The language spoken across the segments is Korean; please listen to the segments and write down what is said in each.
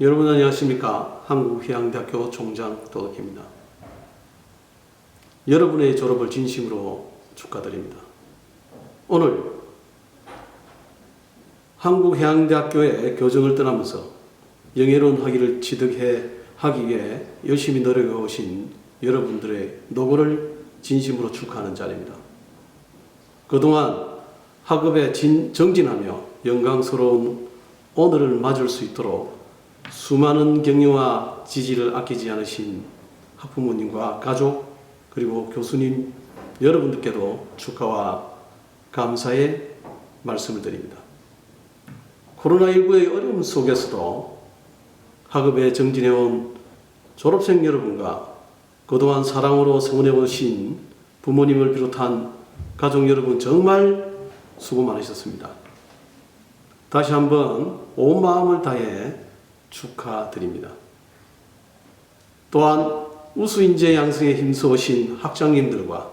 여러분 안녕하십니까? 한국해양대학교 총장 도덕입니다. 여러분의 졸업을 진심으로 축하드립니다. 오늘 한국해양대학교의 교정을 떠나면서 영예로운 학위를 취득해 하기 위해 열심히 노력해 오신 여러분들의 노고를 진심으로 축하하는 자리입니다. 그동안 학업에 진, 정진하며 영광스러운 오늘을 맞을 수 있도록 수많은 격려와 지지를 아끼지 않으신 학부모님과 가족 그리고 교수님 여러분들께도 축하와 감사의 말씀을 드립니다. 코로나19의 어려움 속에서도 학업에 정진해온 졸업생 여러분과 그동안 사랑으로 성원해 오신 부모님을 비롯한 가족 여러분 정말 수고 많으셨습니다. 다시 한번 온 마음을 다해 축하드립니다. 또한 우수인재 양성에 힘써오신 학장님들과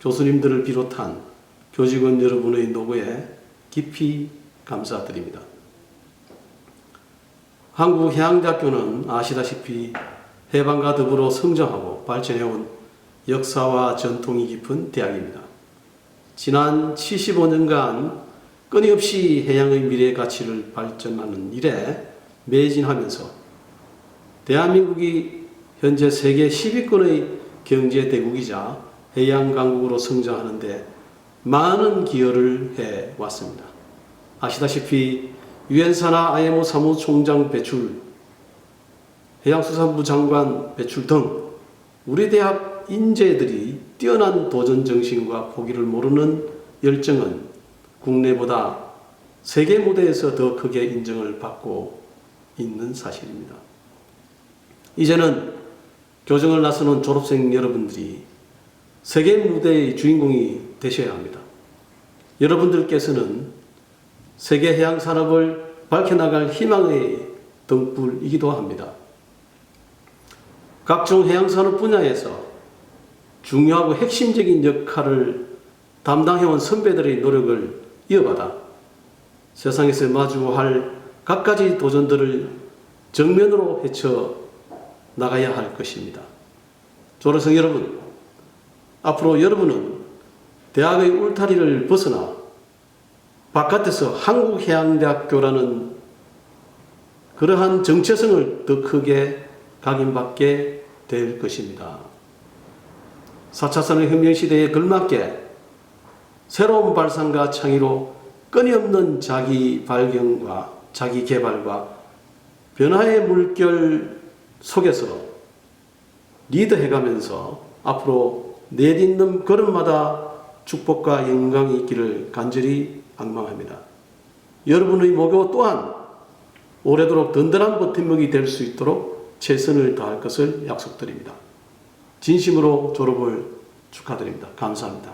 교수님들을 비롯한 교직원 여러분의 노고에 깊이 감사드립니다. 한국해양대학교는 아시다시피 해방과 더불어 성장하고 발전해온 역사와 전통이 깊은 대학입니다. 지난 75년간 끊임없이 해양의 미래 가치를 발전하는 일에 매진하면서 대한민국이 현재 세계 10위권의 경제 대국이자 해양 강국으로 성장하는데 많은 기여를 해 왔습니다. 아시다시피 유엔사나 IMO 사무총장 배출, 해양수산부 장관 배출 등 우리 대학 인재들이 뛰어난 도전 정신과 포기를 모르는 열정은 국내보다 세계 무대에서 더 크게 인정을 받고 있는 사실입니다. 이제는 교정을 나서는 졸업생 여러분들이 세계 무대의 주인공이 되셔야 합니다. 여러분들께서는 세계 해양 산업을 밝혀나갈 희망의 등불이기도 합니다. 각종 해양 산업 분야에서 중요하고 핵심적인 역할을 담당해온 선배들의 노력을 이어받아 세상에서 마주할 갖가지 도전들을 정면으로 헤쳐 나가야 할 것입니다. 졸업생 여러분, 앞으로 여러분은 대학의 울타리를 벗어나 바깥에서 한국해양대학교라는 그러한 정체성을 더 크게 각인받게 될 것입니다. 4차 산업혁명 시대에 걸맞게 새로운 발상과 창의로 끊임없는 자기 발견과 자기 개발과 변화의 물결 속에서 리드해가면서 앞으로 내딛는 걸음마다 축복과 영광이 있기를 간절히 악망합니다. 여러분의 목요 또한 오래도록 든든한 버팀목이 될 수 있도록 최선을 다할 것을 약속드립니다. 진심으로 졸업을 축하드립니다. 감사합니다.